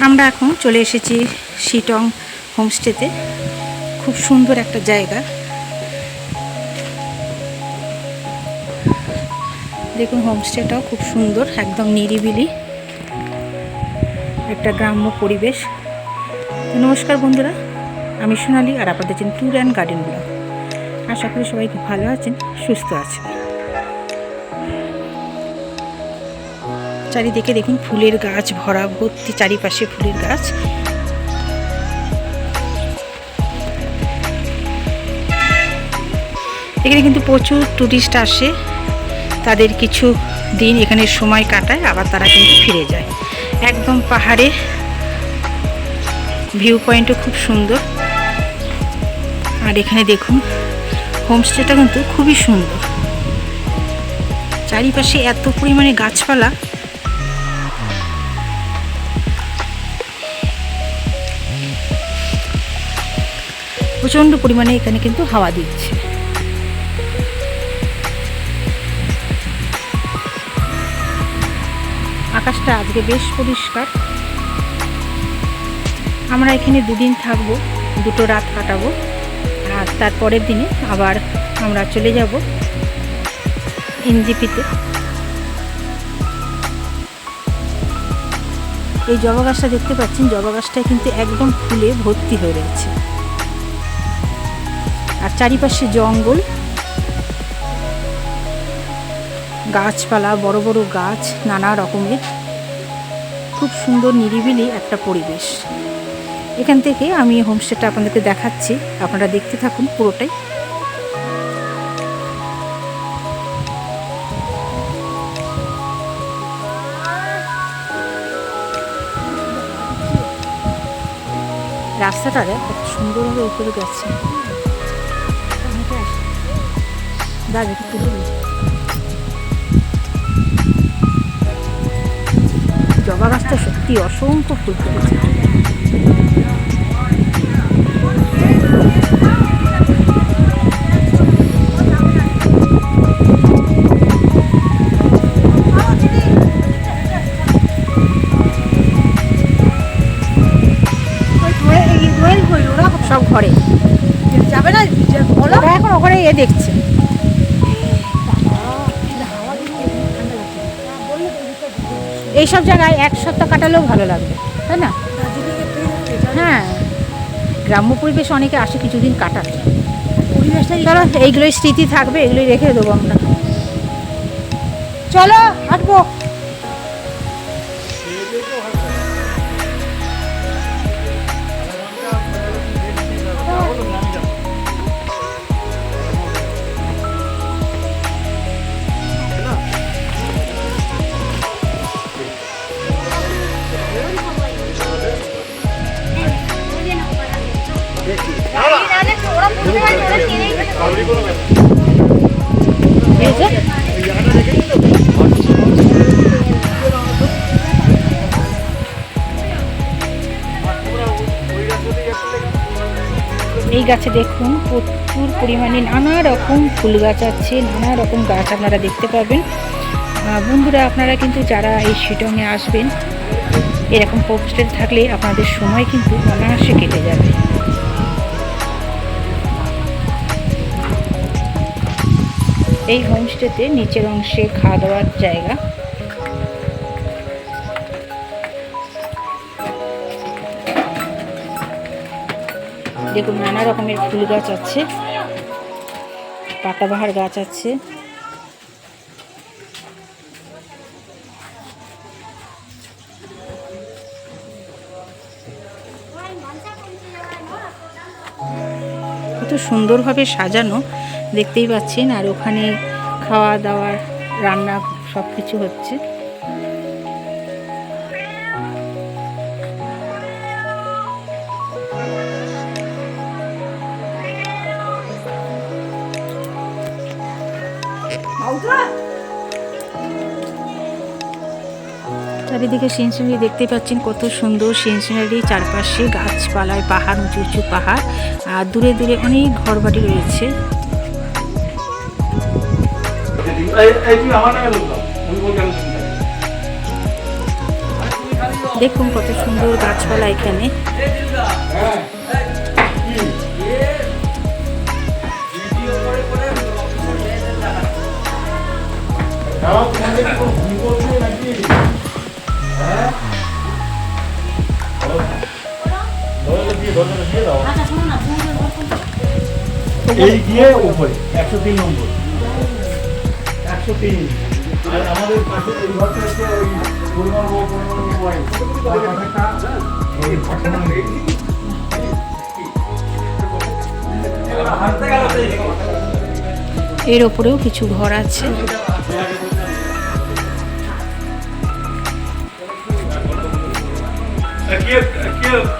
আমরা এখন চলে এসেছি শিটং হোমস্টেতে। খুব সুন্দর একটা জায়গা। দেখুন, হোমস্টেটাও খুব সুন্দর, একদম নিরিবিলি। একটা গ্রাম্য পরিবেশ। নমস্কার বন্ধুরা, আমি সোনালি আর আপনাদের ট্যুর অ্যান্ড গার্ডেন ব্লগ। আশা করি সবাই খুব ভালো আছেন, সুস্থ আছেন। চারিদিকে দেখুন ফুলের গাছ, ভরা ভর্তি চারিপাশে ফুলের গাছ। এখানে কিন্তু প্রচুর টুরিস্ট আসে। তাদের কিছু দিন এখানে সময় কাটায়, আবার তারা কিন্তু ফিরে যায়। একদম পাহাড়ে। ভিউ পয়েন্টও খুব সুন্দর। আর এখানে দেখুন, হোমস্টেটা কিন্তু খুবই সুন্দর। চারিপাশে এত পরিমাণে গাছপালা। প্রচণ্ড পরিমাণে এখানে কিন্তু হাওয়া দিচ্ছে। আকাশটা আজকে বেশ পরিষ্কার। আমরা এখানে দুদিন থাকব, দুটো রাত কাটাবো, আর তারপরের দিনে আবার আমরা চলে যাব এনজিপিতে। এই জবা গাছটা দেখতে পাচ্ছেন, জবা গাছটা কিন্তু একদম ফুলে ভর্তি হয়ে রয়েছে। চারিপাশে জঙ্গল। গাছপালা, বড় বড় গাছ, নানা রকমের। খুব সুন্দর নিরিবিলি একটা পরিবেশ। এখান থেকে আমি হোমস্টেটা আপনাদেরকে দেখাচ্ছি। আপনারা দেখতে থাকুন পুরোটাই। রাস্তাটা কত সুন্দরভাবে উপরে গেছে। দাঁড়া একটু। জবা গাছটা সত্যি অসংখ্য ফুল ফুটেছে। সব ঘরে। যাবে না। ওরা এখন ওখানে এ দেখছে। এইসব জায়গায় এক সপ্তাহ কাটালেও ভালো লাগবে তাই না? হ্যাঁ। গ্রাম্য পরিবেশ অনেকে আসে কিছুদিন কাটাতে। চলো এইগুলোই স্মৃতি থাকবে এগুলোই রেখে দেবো আমরা। চলো হাঁটবো। গাছে দেখুন, প্রচুর পরিমাণে নানা রকম ফুল গাছ আছে, নানা রকম গাছ আপনারা দেখতে পাবেন বন্ধুরা, আপনারা কিন্তু যারা এই শিটংয়ে আসবেন, এরকম হোমস্টে থাকলে আপনাদের সময় কিন্তু অনায়াসে কেটে যাবে। এই হোমস্টেতে নিচের অংশে খাওয়া দাওয়ার জায়গা। দেখুন নানা রকমের ফুল গাছ আছে, পাতাবাহার গাছ আছে। কত সুন্দরভাবে সাজানো, দেখতেই পাচ্ছেন। আর ওখানে খাওয়া দাওয়ার রান্না সব কিছু হচ্ছে। চারিদিকে সিন সিনারি দেখতে পাচ্ছেন কত সুন্দর সিন সিনারি চারপাশে গাছপালায় পাহাড়, উঁচু উঁচু পাহাড়, আর দূরে দূরে অনেক ঘরবাড়ি রয়েছে। দেখুন কত সুন্দর গাছপালা এখানে এই উপরে একশো তিন নম্বর। একশো তিন। আর আমাদের পাশে এই ঘরটা হচ্ছে ওই ঘরটা। এর ওপরেও কিছু ঘর আছে।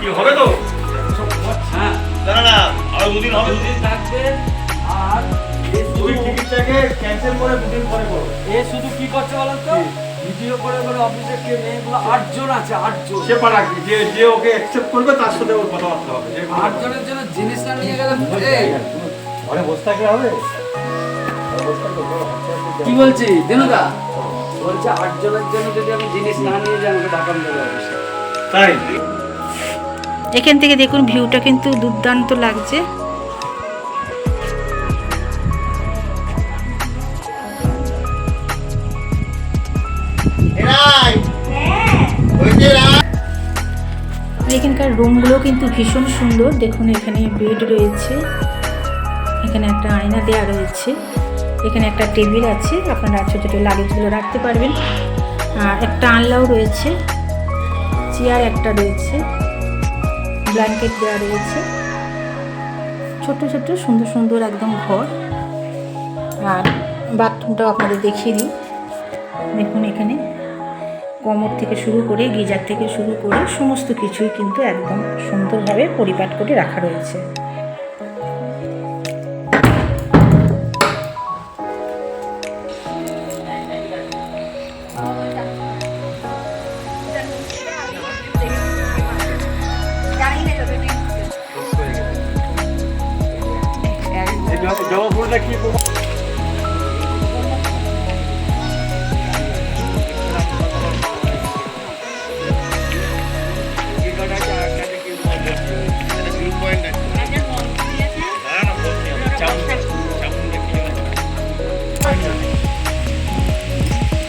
কি হবে তো? করছে বলেন তো? ভিডিও করে অফিসে কে মেয়েগুলো আটজন আছে আটজন। সে পারা কি? যে যে ওকে অ্যাকসেপ্ট করবে তার সাথে ওর কথাবার্তা হবে। যে আটজনের জন্য জিনিস না নিয়ে গেলে। ঘরে বসে থাকলে হবে? কি বলছি? দিনুদা বলছে আটজনের জন্য যদি আমি জিনিস না নিয়ে যাই আমাকে টাকা দেবে অফিসে। তাই? এখান থেকে দেখুন ভিউটা কিন্তু দুর্দান্ত লাগছে। এখানকার রুমগুলো কিন্তু ভীষণ সুন্দর। দেখুন, এখানে বেড রয়েছে। এখানে একটা আয়না দেওয়া রয়েছে। এখানে একটা টেবিল আছে। আপনারা ছোটো ছোটো লাগেজগুলো রাখতে পারবেন। একটা আনলাও রয়েছে। চেয়ার একটা রয়েছে। ব্ল্যাঙ্কেট দেওয়া রয়েছে। ছোট ছোট, সুন্দর সুন্দর একদম ঘর। আর বাথরুমটাও আপনাদের দেখিয়ে দিই। দেখুন এখানে। কোমর থেকে শুরু করে গিজার থেকে শুরু করে সমস্ত কিছুই কিন্তু একদম সুন্দরভাবে পরিপাট করে রাখা রয়েছে। জবা ফুলটা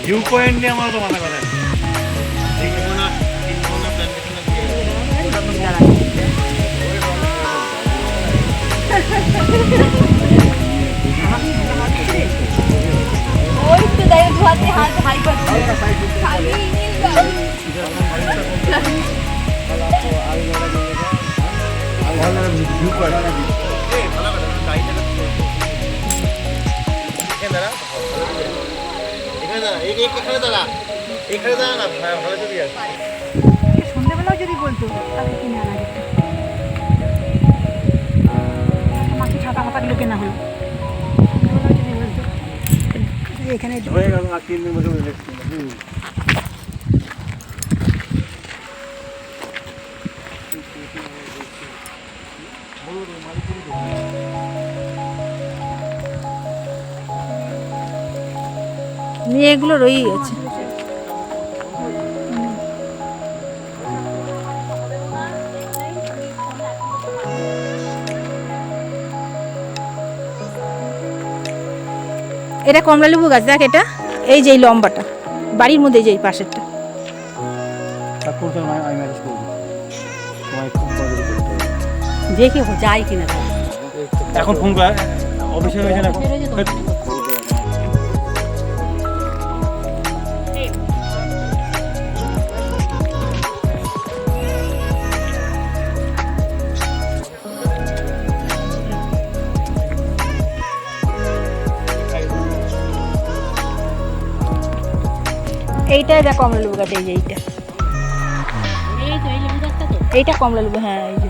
ভিউ পয়েন্ট নিয়ে আমার তো মাথা কথা ওই তো দাঁড়িয়ে ধোয়াতে হাত হাই করছে খালি নীল। ভিউ পয়েন্ট দাঁড়া এখানে দাঁড়া। এখানে দাঁড়া না ভালো- ভালো সন্ধ্যেবেলাও যদি বলতো তাহলে কিনে আনা যেত মাকে ছাতা ফাতাগুলো কেনা হলো। সন্ধ্যেবেলাও যদি বলতো এখানে হয়ে গেল আর তিন দিন বছর দেখছি মেয়েগুলো রয়েই গেছে এটা কমলা লেবু গাছ দেখ এটা। এই যে এই লম্বাটা বাড়ির মধ্যে এই যে এই পাশেরটা। দেখে যাই কিনা। এখন ফোন করে অফিসে না এইটাই দেখ কমলা লেবু গাছ এই যে এইটা। এইটা কমলা লেবু হ্যাঁ এই যে।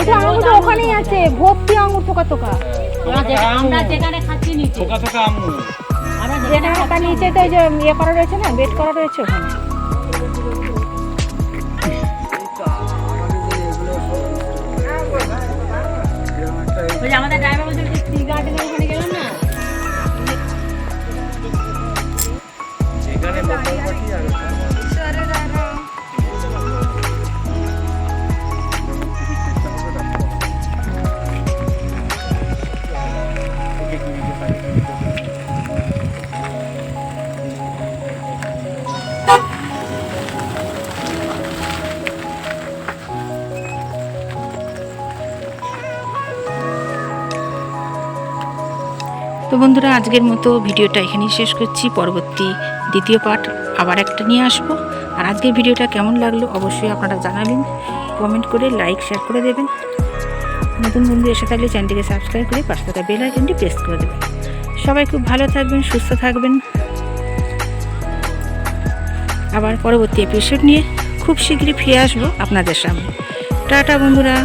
এটা ওখানেই আছে ভক্তি আঙুর থোকা থোকা আমরা যেখানে খাচ্ছি নিচে। থোকা থোকা আঙুর যেখানে নিচে তো এই যে ইয়ে করা রয়েছে না বেড করা রয়েছে ওখানে। তো বন্ধুরা, আজকের মতো ভিডিওটা এখানেই শেষ করছি। পরবর্তী দ্বিতীয় পার্ট আবার একটা নিয়ে আসব। আর আজকের ভিডিওটা কেমন লাগল অবশ্যই আপনারা জানাবেন। কমেন্ট করে লাইক, শেয়ার করে দেবেন। নতুন বন্ধু এসে থাকলে চ্যানেলটিকে সাবস্ক্রাইব করে পাশে থাকা বেল আইকনটি প্রেস করে দেবেন। সবাই খুব ভালো থাকবেন, সুস্থ থাকবেন। আবার পরবর্তী এপিসোড নিয়ে খুব শীঘ্রই ফিরে আসব আপনাদের সামনে। টাটা বন্ধুরা।